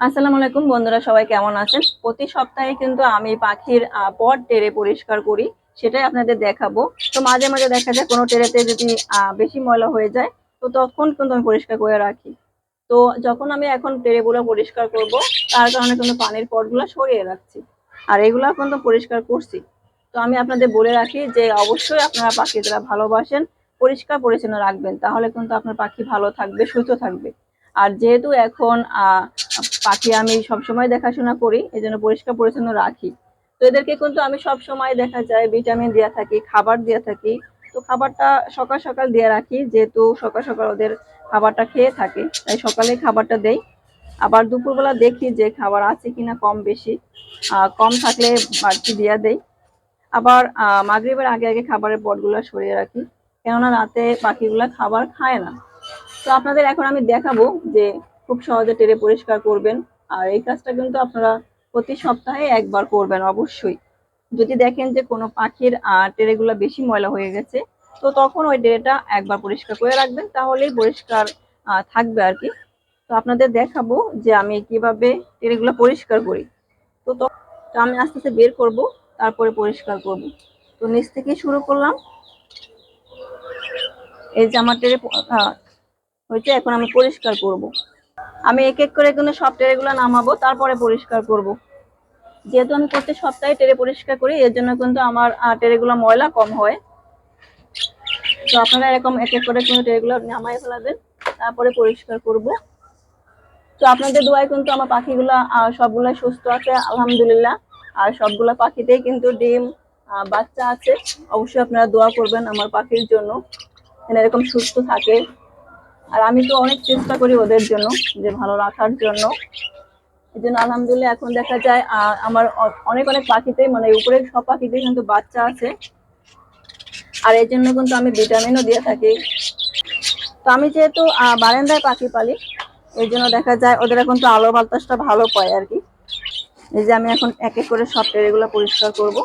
আসসালামু আলাইকুম বন্ধুরা, সবাই কেমন আছেন? প্রতি সপ্তাহে কিন্তু আমি পাখির পট টেরে পরিষ্কার করি, সেটাই আপনাদের দেখাবো। তো মাঝে মাঝে দেখা যায় কোনো টেরেতে যদি বেশি ময়লা হয়ে যায়, তো তখন কিন্তু আমি পরিষ্কার করে রাখি। তো যখন আমি এখন টেরেগুলো পরিষ্কার করব, তার কারণে কিন্তু পানির পটগুলো সরিয়ে রাখছি। আর এগুলো কিন্তু পরিষ্কার করছি। তো আমি আপনাদের বলে রাখি যে, অবশ্যই আপনারা পাখি যারা ভালোবাসেন, পরিষ্কার পরিচ্ছন্ন রাখবেন, তাহলে কিন্তু আপনার পাখি ভালো থাকবে, সুস্থ থাকবে। আর যেহেতু এখন পাখি আমি সবসময় দেখাশোনা করি এই জন্য পরিষ্কার পরিচ্ছন্ন রাখি। তো এদেরকে কিন্তু আমি সব সময় দেখা যায়, ভিটামিন দিয়ে থাকি, খাবার দিয়ে থাকি। তো খাবারটা সকাল সকাল দিয়ে রাখি, যেহেতু সকাল সকাল ওদের খাবারটা খেয়ে থাকে, তাই সকালে খাবারটা দেই। আবার দুপুরবেলা দেখি যে খাবার আছে কিনা কম বেশি কম থাকলে বাড়তি দিয়ে দেই। আবার মাগরিবের আগে আগে খাবারের পটগুলো সরিয়ে রাখি, কেননা রাতে পাখিগুলা খাবার খায় না। তো আপনাদের এখন আমি দেখাবো যে খুব সহজে টেরে পরিষ্কার করবেন। আর এই কাজটা কিন্তু আপনারা প্রতি সপ্তাহে একবার করবেন অবশ্যই। যদি দেখেন যে কোনো পাখির টেরেগুলো বেশি ময়লা হয়ে গেছে, তো তখন ওই টেরেটা একবার পরিষ্কার করে রাখবেন, তাহলেই পরিষ্কার থাকবে আর কি। তো আপনাদের দেখাবো যে আমি কীভাবে টেরেগুলো পরিষ্কার করি। তো ত- আমি আস্তে আস্তে বের করব, তারপরে পরিষ্কার করব। তো নিচ থেকে শুরু করলাম। এই যে আমার টেরে হয়েছে এখন আমি পরিষ্কার করব। আমি এক এক করে কিন্তু সব টেরেগুলো নামাবো তারপরে পরিষ্কার করব। যেহেতু আমি প্রত্যেক সপ্তাহে টেরে পরিষ্কার করি এর জন্য কিন্তু আমার টেরেগুলো ময়লা কম হয়। তো আপনারা এরকম এক এক করে কিন্তু টেরেগুলো নামাই ফেলাবেন তারপরে পরিষ্কার করব। তো আপনাদের দোয়ায় কিন্তু আমার পাখিগুলো আহ, সবগুলাই সুস্থ আছে আলহামদুলিল্লাহ। আর সবগুলা পাখিতেই কিন্তু ডিম বাচ্চা আছে। অবশ্যই আপনারা দোয়া করবেন আমার পাখির জন্য এরকম সুস্থ থাকে। আর আমি তো অনেক চেষ্টা করি ওদের জন্য, যে ভালো রাখার জন্য। এই জন্য আলহামদুলিল্লাহ এখন দেখা যায় আমার অনেক অনেক পাখিতেই মানে উপরের সব পাখিতেই কিন্তু বাচ্চা আছে। আর এর জন্য কিন্তু আমি ভিটামিনও দিয়ে থাকি। তো আমি যেহেতু বারান্দায় পাখি পালি এই জন্য দেখা যায় ওদের এখন তো আলো বাতাসটা ভালো পায় আর কি। এই যে আমি এখন এক এক করে সব টেরেগুলো পরিষ্কার করব।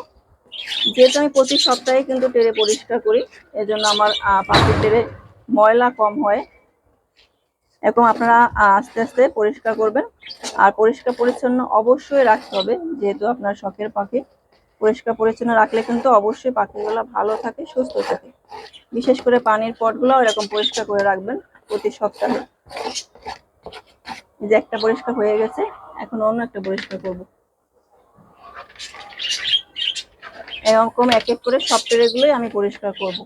যেহেতু আমি প্রতি সপ্তাহে কিন্তু টেরে পরিষ্কার করি এই জন্য আমার পাখির টেরে ময়লা কম হয়। এরকম আপনারা আস্তে আস্তে পরিষ্কার করবেন। আর পরিষ্কার পরিচ্ছন্ন অবশ্যই রাখতে হবে, যেহেতু আপনার শখের পাখি। পরিষ্কার পরিচ্ছন্ন রাখলে কিন্তু অবশ্যই পাখিগুলো ভালো থাকে, সুস্থ থাকে। বিশেষ করে পানির পটগুলো এরকম পরিষ্কার করে রাখবেন প্রতি সপ্তাহে। যে একটা পরিষ্কার হয়ে গেছে, এখন অন্য একটা পরিষ্কার করব। এরকম এক এক করে সব টেরেগুলোই আমি পরিষ্কার করব।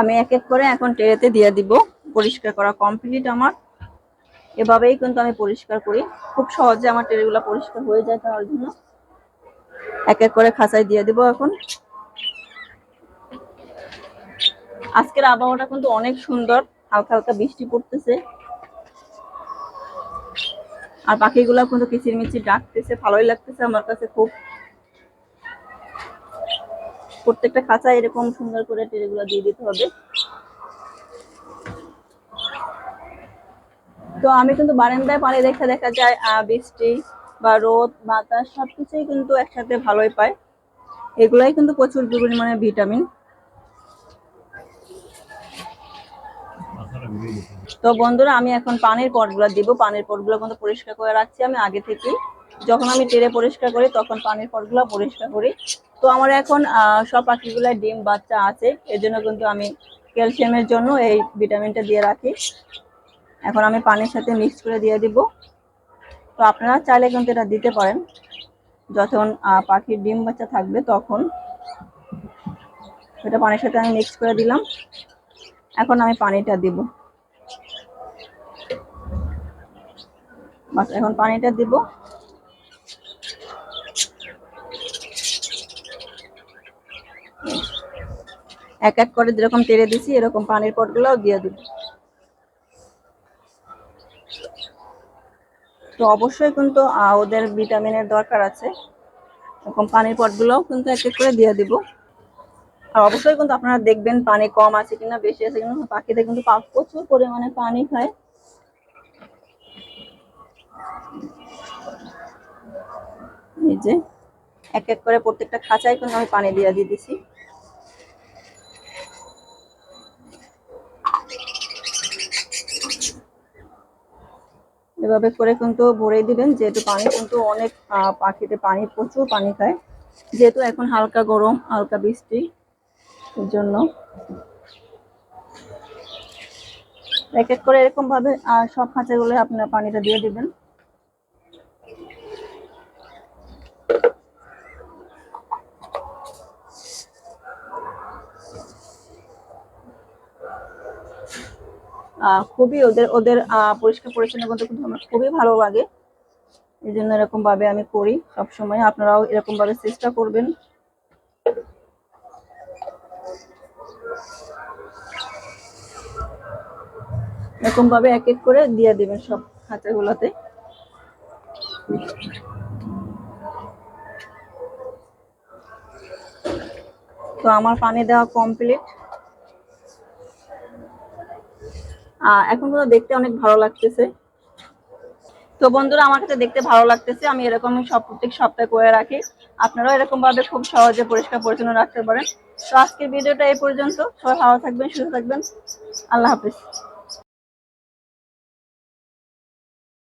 আমি এক এক করে এখন টেরেতে দিয়ে দিব। পরিষ্কার করা কমপ্লিট আমার। এভাবেই কিন্তু আমি পরিষ্কার করি। খুব সহজে আমার টেরেগুলো পরিষ্কার হয়ে যায় তার জন্য। এক এক করে খাঁচায় দিয়ে দিব এখন। আজকের আবহাওয়াটা কিন্তু অনেক সুন্দর। হালকা হালকা বৃষ্টি পড়তেছে। আর পাখিগুলো কিন্তু কিচিরমিচির ডাকতেছে। ভালোই লাগতেছে আমার কাছে খুব। প্রত্যেকটা খাঁচায় এরকম সুন্দর করে টেরেগুলো দিয়ে দিতে হবে। তো আমি কিন্তু বারান্দায় পানি দেখা দেখা যায় বৃষ্টি বা রোদ, বাতাস, সবকিছুই কিন্তু একসাথে ভালোই পায়। এগুলাই কিন্তু প্রচুর পরিমাণে ভিটামিন। তো বন্ধুরা, আমি এখন পানির পটগুলো দিব। পানির পটগুলো কিন্তু পরিষ্কার করে রাখছি আমি আগে থেকে যখন আমি টেরে পরিষ্কার করি, তখন পানির পটগুলো পরিষ্কার করি। তো আমার এখন সব পাখিগুলাই ডিম, বাচ্চা আছে। এর জন্য কিন্তু আমি ক্যালসিয়ামের জন্য এই ভিটামিনটা দিয়ে রাখি। এখন আমি পানির সাথে মিক্স করে দিয়ে দিব। তো আপনারা চাইলে কিন্তু এটা দিতে পারেন। যখন পাখির ডিম বাচ্চা থাকবে তখন। এটা পানির সাথে আমি মিক্স করে দিলাম। এখন আমি পানিটা দিব। বাস, এখন পানিটা দিব। এক এক করে যেরকম তেড়ে দিছি, এরকম পানির পটগুলোও দিয়ে দিব। তো অবশ্যই কিন্তু ওদের ভিটামিনের দরকার আছে। এরকম পানির পটগুলোও কিন্তু এক এক করে দিয়ে দিব। আর অবশ্যই কিন্তু আপনারা দেখবেন পানি কম আছে কিনা, বেশি আছে কিনা পাখিতে কিন্তু প্রচুর পরিমাণে পানি খায় এই যে, এক এক করে প্রত্যেকটা খাঁচায় কিন্তু আমি পানি দিয়ে দিয়ে দিছি এভাবে করে কিন্তু ভরে দিবেন, যেহেতু পানি কিন্তু অনেক পাখিতে পানি, প্রচুর পানি খায়। যেহেতু এখন হালকা গরম, হালকা বৃষ্টি, এর জন্য। এক এক করে এরকম ভাবে সব খাঁচাগুলো আপনার পানিটা দিয়ে দিবেন। খুবই ওদের ওদের পরিষ্কার পরিচ্ছন্ন করতে কিন্তু আমার খুবই ভালো লাগে। এই জন্য এরকম ভাবে আমি করি সব সময় আপনারাও এরকম ভাবে চেষ্টা করবেন। এরকম ভাবে এক এক করে দিয়ে দিবেন সব খাঁচাগুলোতে তো আমার পানি দেওয়া কমপ্লিট এখন তো দেখতে অনেক ভালো লাগতেছে। তো বন্ধুরা, আমার কাছে দেখতে ভালো লাগতেছে। আমি এরকমই সব প্রত্যেক সপ্তাহে করে রাখি। আপনারাও এরকম ভাবে খুব সহজে পরিষ্কার পরিচ্ছন্ন রাখতে পারেন। তো আজকের ভিডিওটা এই পর্যন্ত। সবাই ভালো থাকবেন, সুস্থ থাকবেন। আল্লাহ হাফিজ।